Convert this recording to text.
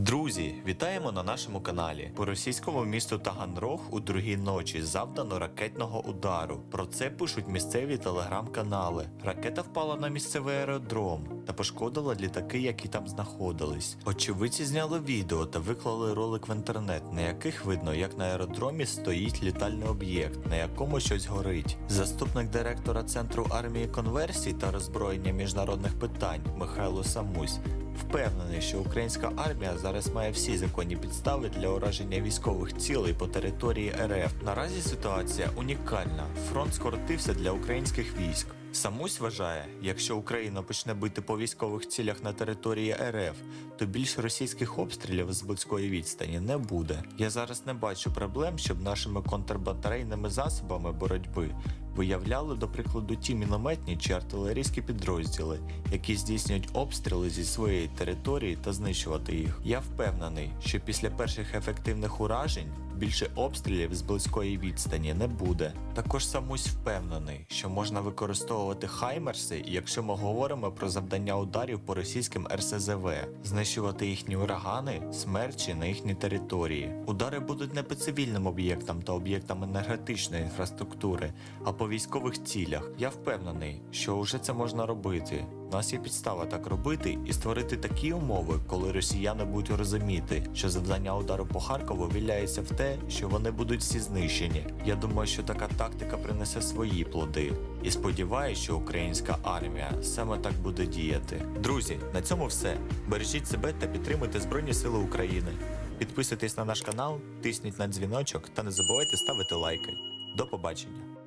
Друзі, вітаємо на нашому каналі. По російському місту Таганрог у другій ночі завдано ракетного удару. Про це пишуть місцеві телеграм-канали. Ракета впала на місцевий аеродром та пошкодила літаки, які там знаходились. Очевидці зняли відео та виклали ролик в інтернет, на яких видно, як на аеродромі стоїть літальний об'єкт, на якому щось горить. Заступник директора центру армії конверсій та роззброєння міжнародних питань Михайло Самусь Впевнений, що українська армія зараз має всі законні підстави для ураження військових цілей по території РФ. Наразі ситуація унікальна. Фронт скоротився для українських військ. Самусь вважає, якщо Україна почне бити по військових цілях на території РФ, то більш російських обстрілів з близької відстані не буде. Я зараз не бачу проблем, щоб нашими контрбатарейними засобами боротьби виявляли, до прикладу, ті мінометні чи артилерійські підрозділи, які здійснюють обстріли зі своєї території та знищувати їх. Я впевнений, що після перших ефективних уражень більше обстрілів з близької відстані не буде. Також самусь впевнений, що можна використовувати хаймерси, якщо ми говоримо про завдання ударів по російським РСЗВ, знищувати їхні урагани, смерчі на їхній території. Удари будуть не по цивільним об'єктам та об'єктам енергетичної інфраструктури, а по військових цілях. Я впевнений, що вже це можна робити. У нас є підстава так робити і створити такі умови, коли росіяни будуть розуміти, що завдання удару по Харкову виляється в те, що вони будуть всі знищені. Я думаю, що така тактика принесе свої плоди. І сподіваюся, що українська армія саме так буде діяти. Друзі, на цьому все. Бережіть себе та підтримуйте Збройні Сили України. Підписуйтесь на наш канал, тисніть на дзвіночок та не забувайте ставити лайки. До побачення!